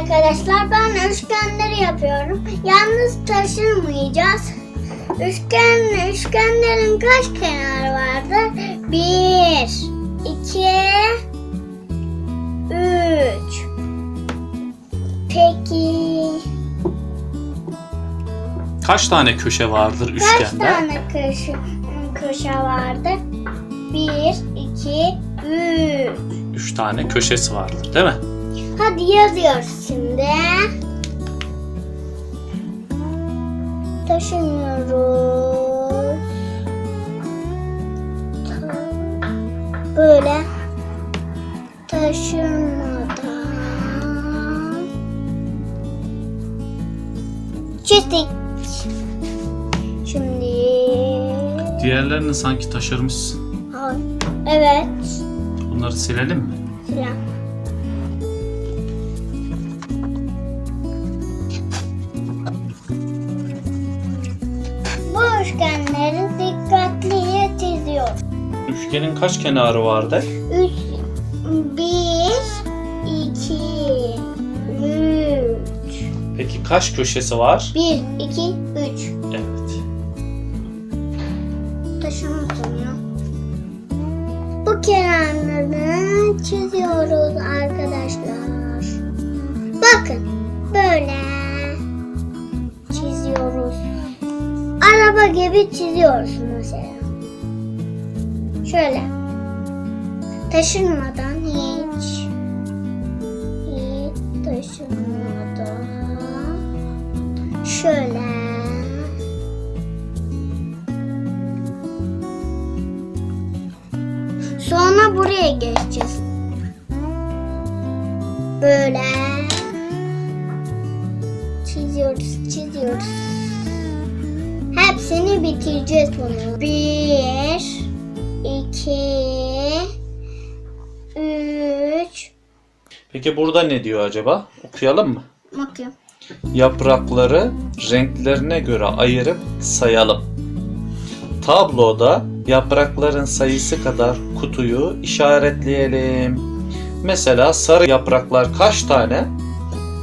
arkadaşlar ben üçgenleri yapıyorum. Yalnız taşırmayacağız. Üçgen, üçgenlerin kaç kenarı vardır? Bir, iki, üç. Peki Kaç tane köşe vardır kaç üçgende? tane köşe, köşe vardır? Bir, iki, üç. Üç tane köşesi vardır değil mi? Hadi yazıyoruz şimdi. Taşımıyoruz. Ta- Böyle taşırmadan çizdik. Şimdi Diğerlerini sanki taşırmışsın. Ay, evet. Bunları silelim mi? Silah. Üçgenleri dikkatlice çiziyor. Üçgenin kaç kenarı vardır? Üç, bir, iki, üç. Peki kaç köşesi var? Bir, iki, üç. Evet. Taşımasın ya. Bu kenarlarını çiziyoruz arkadaşlar. Bakın böyle gibi çiziyoruz mesela. Şöyle. Taşınmadan hiç hiç taşınmadan şöyle Sonra buraya geçeceğiz. Böyle çiziyoruz, çiziyoruz. Hepsini bitireceğiz bunu. Bir, iki, üç. Peki burada ne diyor acaba? Okuyalım mı? Bakıyorum. Yaprakları renklerine göre ayırıp sayalım. Tabloda yaprakların sayısı kadar kutuyu işaretleyelim. Mesela sarı yapraklar kaç tane?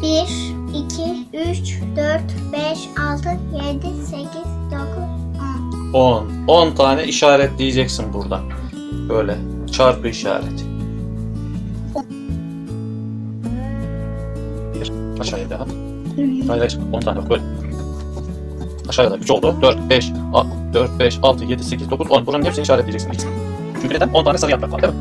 Bir, iki, üç, dört, beş, altı, yedi, sekiz, dokuz, on. 10. 10 tane işaretleyeceksin burada. Böyle çarpı işareti. Bir. Aşağıya daha. Hayır hayır. 10 tane bak böyle. Aşağıya da 3 oldu. 4, 5, 4, 5, 6, 7, 8, 9, 10. Buranın hepsini işaretleyeceksin. Çünkü neden? 10 tane sarı yaprak var değil mi?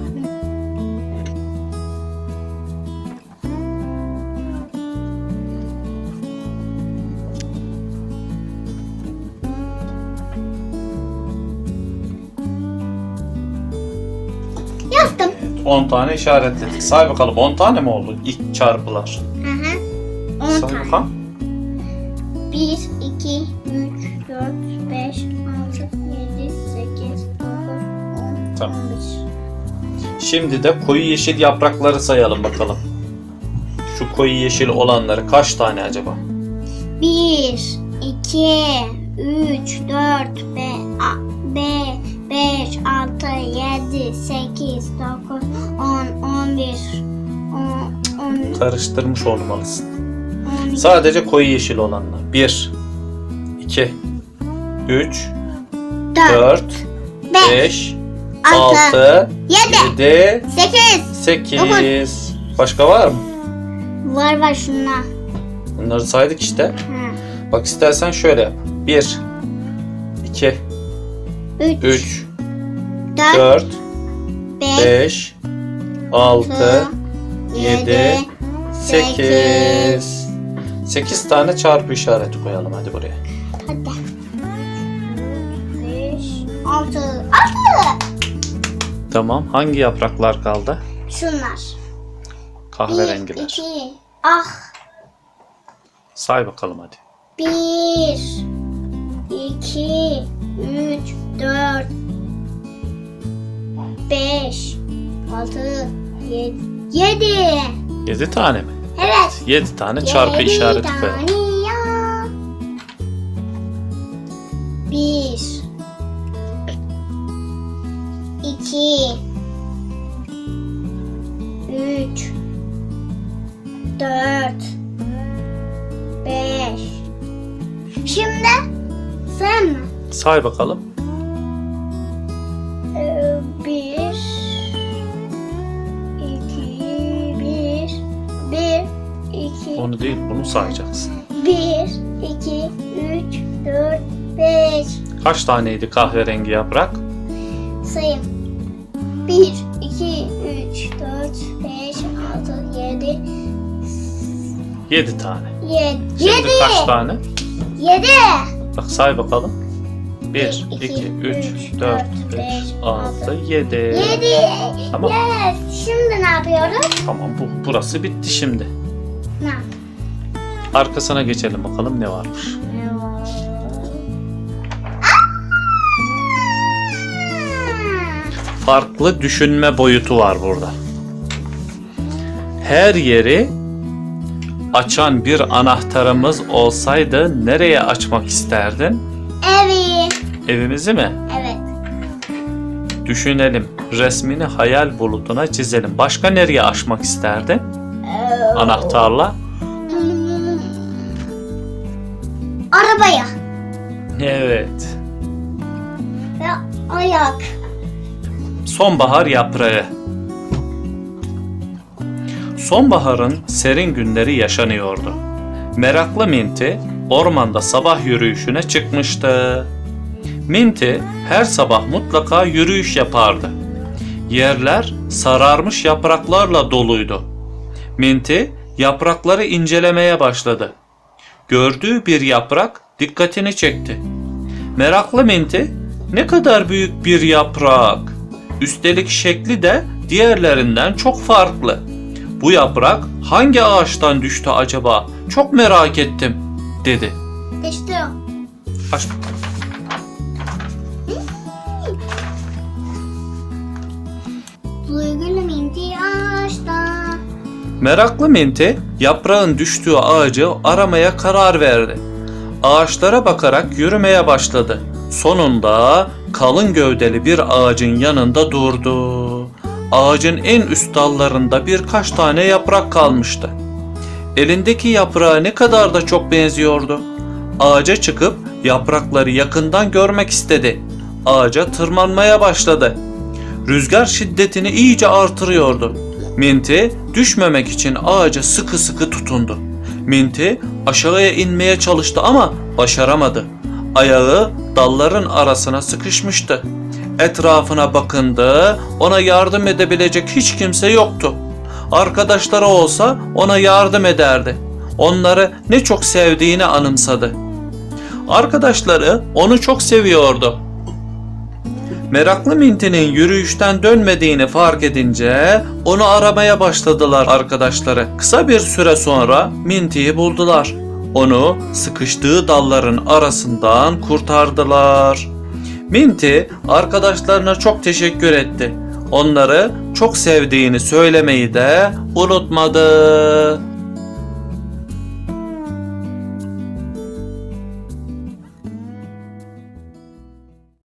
10 tane işaretledik. Say bakalım 10 tane mi oldu ilk çarpılar? Hı hı. On Say tane. bakalım. Bir, iki, üç, dört, beş, altı, yedi, sekiz, dokuz, on, Tamam. on bir. Şimdi de koyu yeşil yaprakları sayalım bakalım. Şu koyu yeşil olanları kaç tane acaba? Bir, iki, üç, dört, be, a, be, beş, altı, yedi, sekiz, dokuz, on, on bir, on, on, Karıştırmış olmalısın. on iki, Sadece koyu yeşil olanlar. 1, 2, 3, dört, 4, beş, 5, altı, 6, yedi, 7, sekiz. 8. Başka var mı? Var var şunlar. Bunları saydık işte. Ha. Bak istersen şöyle yap. 1, 2, Üç, 3, dört, 4, beş, 5, 6, 7, 8. 8 tane çarpı işareti koyalım hadi buraya. Hadi. Beş, altı, altı. Tamam. Hangi yapraklar kaldı? Şunlar. Bir, Kahverengiler. iki, ah. Say bakalım hadi. Bir, iki, üç, dört, beş, altı, yedi. Yedi. 7 tane mi? Evet. 7 tane çarpı Yedi işareti tane koyalım. ya. Bir, iki, üç, dört, beş. Şimdi sen mi? Say bakalım. Bir, iki, bir, bir, iki, Onu değil bunu sayacaksın. bir, iki, üç, dört, beş. Kaç taneydi kahverengi yaprak? Sayayım. Bir, iki, üç, dört, beş, altı, yedi, 7 tane. yedi. Şimdi Yedi. kaç tane? Yedi. Bak say bakalım. 1, Bir, 2, iki, 3, üç, 4, dört, 5, beş, 6, altı. 7. Yedi. Tamam. Yes. Şimdi ne yapıyoruz? Tamam bu burası bitti şimdi. Ne? Arkasına geçelim bakalım ne varmış. Farklı düşünme boyutu var burada. Her yeri açan bir anahtarımız olsaydı nereye açmak isterdin? Evi. Evimizi mi? Evet. Düşünelim. Resmini hayal bulutuna çizelim. Başka nereye açmak isterdin? Anahtarla. Arabaya. Evet. Ve ayak. Sonbahar yaprağı. Sonbaharın serin günleri yaşanıyordu. Meraklı Minty ormanda sabah yürüyüşüne çıkmıştı. Minty her sabah mutlaka yürüyüş yapardı. Yerler sararmış yapraklarla doluydu. Minty yaprakları incelemeye başladı. Gördüğü bir yaprak dikkatini çekti. Meraklı Minty ne kadar büyük bir yaprak. Üstelik şekli de diğerlerinden çok farklı. Bu yaprak hangi ağaçtan düştü acaba? Çok merak ettim, dedi. O. Aç. Duygulu minti ağaçta. Meraklı Minty yaprağın düştüğü ağacı aramaya karar verdi. Ağaçlara bakarak yürümeye başladı. Sonunda kalın gövdeli bir ağacın yanında durdu. Ağacın en üst dallarında birkaç tane yaprak kalmıştı. Elindeki yaprağa ne kadar da çok benziyordu. Ağaca çıkıp yaprakları yakından görmek istedi. Ağaca tırmanmaya başladı. Rüzgar şiddetini iyice artırıyordu. Minty düşmemek için ağaca sıkı sıkı tutundu. Minty aşağıya inmeye çalıştı ama başaramadı. Ayağı dalların arasına sıkışmıştı. Etrafına bakındı, ona yardım edebilecek hiç kimse yoktu. Arkadaşları olsa ona yardım ederdi. Onları ne çok sevdiğini anımsadı. Arkadaşları onu çok seviyordu. Meraklı Minty'nin yürüyüşten dönmediğini fark edince onu aramaya başladılar arkadaşları. Kısa bir süre sonra Minty'yi buldular. Onu sıkıştığı dalların arasından kurtardılar. Minty arkadaşlarına çok teşekkür etti. Onları çok sevdiğini söylemeyi de unutmadı.